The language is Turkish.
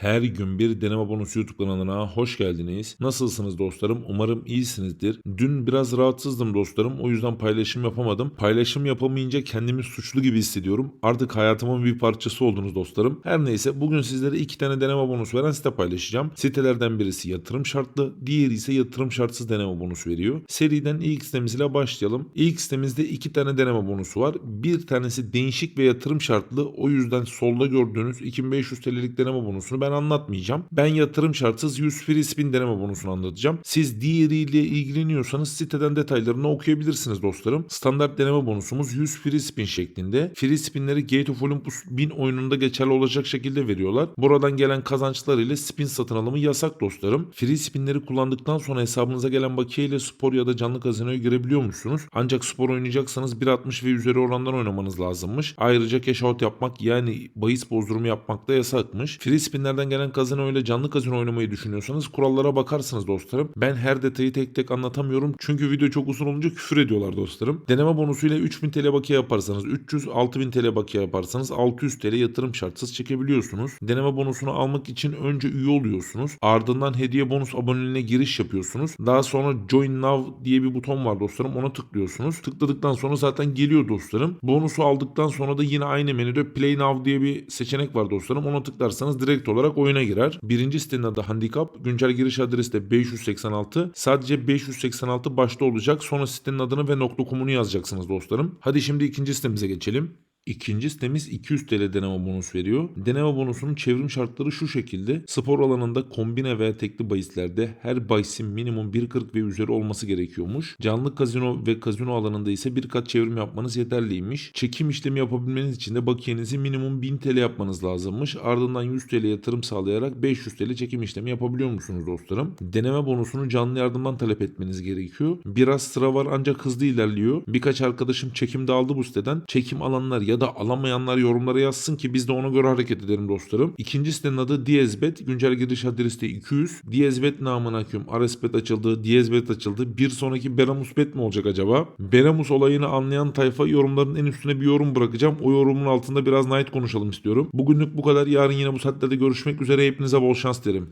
Her gün bir deneme bonusu YouTube kanalına hoş geldiniz. Nasılsınız dostlarım? Umarım iyisinizdir. Dün biraz rahatsızdım dostlarım. O yüzden paylaşım yapamadım. Paylaşım yapamayınca kendimi suçlu gibi hissediyorum. Artık hayatımın bir parçası oldunuz dostlarım. Her neyse bugün sizlere iki tane deneme bonusu veren site paylaşacağım. Sitelerden birisi yatırım şartlı, diğeri ise yatırım şartsız deneme bonusu veriyor. Seriden ilk sitemizle başlayalım. İlk sitemizde iki tane deneme bonusu var. Bir tanesi değişik ve yatırım şartlı. O yüzden solda gördüğünüz 2500 TL'lik deneme bonusunu ben anlatmayacağım. Ben yatırım şartsız 100 free spin deneme bonusunu anlatacağım. Siz diğeriyle ilgileniyorsanız siteden detaylarını okuyabilirsiniz dostlarım. Standart deneme bonusumuz 100 free spin şeklinde. Free spinleri Gate of Olympus 1000 oyununda geçerli olacak şekilde veriyorlar. Buradan gelen kazançlar ile spin satın alımı yasak dostlarım. Free spinleri kullandıktan sonra hesabınıza gelen bakiye ile spor ya da canlı kazinoya girebiliyor musunuz? Ancak spor oynayacaksanız 1.60 ve üzeri orandan oynamanız lazımmış. Ayrıca cash out yapmak yani bahis bozdurumu yapmak da yasakmış. Free spinlerden gelen kazino ile canlı kazino oynamayı düşünüyorsanız kurallara bakarsınız dostlarım. Ben her detayı tek tek anlatamıyorum çünkü video çok uzun olunca küfür ediyorlar dostlarım. Deneme bonusuyla 3000 TL bakiye yaparsanız 300 6000 TL bakiye yaparsanız 600 TL yatırım şartsız çekebiliyorsunuz. Deneme bonusunu almak için önce üye oluyorsunuz. Ardından hediye bonus aboneliğine giriş yapıyorsunuz. Daha sonra Join Now diye bir buton var dostlarım. Ona tıklıyorsunuz. Tıkladıktan sonra zaten geliyor dostlarım. Bonusu aldıktan sonra da yine aynı menüde Play Now diye bir seçenek var dostlarım. Ona tıklarsanız direkt olarak oyuna girer. Birinci sitenin adı Handicap. Güncel giriş adresi de 586. Sadece 586 başta olacak. Sonra sitenin adını ve .com'unu yazacaksınız dostlarım. Hadi şimdi ikinci sitemize geçelim. İkinci sitemiz 200 TL deneme bonus veriyor. Deneme bonusunun çevrim şartları şu şekilde. Spor alanında kombine veya tekli bahislerde her bahisin minimum 1.40 ve üzeri olması gerekiyormuş. Canlı kazino ve kazino alanında ise bir kat çevrim yapmanız yeterliymiş. Çekim işlemi yapabilmeniz için de bakiyenizi minimum 1000 TL yapmanız lazımmış. Ardından 100 TL yatırım sağlayarak 500 TL çekim işlemi yapabiliyor musunuz dostlarım? Deneme bonusunu canlı yardımdan talep etmeniz gerekiyor. Biraz sıra var ancak hızlı ilerliyor. Birkaç arkadaşım çekimde aldı bu siteden. Çekim alanlar ya da alamayanlar yorumlara yazsın ki biz de ona göre hareket edelim dostlarım. İkinci sitenin adı Diyezbet. Güncel giriş adresi de 200. Diyezbet namına hüküm. Aresbet açıldı. Diyezbet açıldı. Bir sonraki Beramus bet mi olacak acaba? Beramus olayını anlayan tayfa yorumların en üstüne bir yorum bırakacağım. O yorumun altında biraz night konuşalım istiyorum. Bugünlük bu kadar. Yarın yine bu saatlerde görüşmek üzere. Hepinize bol şans derim.